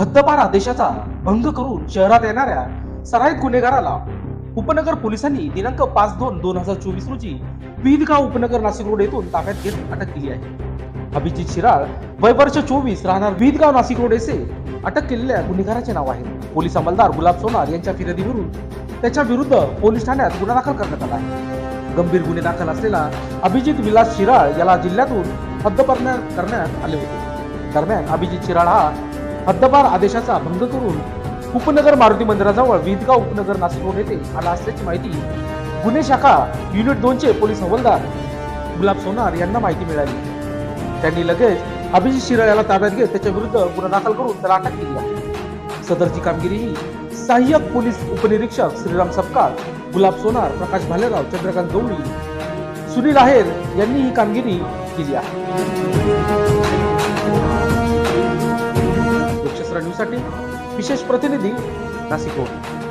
हद्दपार आदेशाचा भंग करून शहरात येणाऱ्या सराईत गुन्हेगाराला उपनगर पोलिसांनी दिनांक पाच दोन दोन हजार चोवीस रोजी विहिदगाव उपनगर नाशिक रोड येथून ताब्यात घेत अटक केली आहे. अभिजित शिराळ वय वर्ष चोवीस राहणार विहिदगाव नाशिक रोड येथे अटक केलेल्या गुन्हेगाराचे नाव आहे. पोलीस अंमलदार गुलाब सोनार यांच्या फिर्यादीवरून त्याच्या विरुद्ध पोलीस ठाण्यात गुन्हा दाखल करण्यात आला आहे. गंभीर गुन्हे दाखल असलेला अभिजित विलास शिराळ याला जिल्ह्यातून हद्दपार करण्यात आले होते. दरम्यान अभिजित शिराळ हा हद्दपार आदेशाचा भंग करून उपनगर मारुती मंदिराजवळ विदगाव उपनगर नाशिक रोड येथे आला असल्याची माहिती गुन्हे शाखा युनिट दोनचे पोलीस हवालदार गुलाब सोनार यांना माहिती मिळाली. त्यांनी लगेच अभिजित शिराळ याला ताब्यात घेत त्याच्या विरुद्ध गुन्हा दाखल करून त्याला अटक केली आहे. सदरची कामगिरी ही सहाय्यक पोलीस उपनिरीक्षक श्रीराम सपकाळ गुलाब सोनार प्रकाश भालेराव चंद्रकांत गवळी सुनील आहेर यांनी ही कामगिरी केली आहे. लोकशास्त्र न्यूजसाठी विशेष प्रतिनिधी नाशिक रोड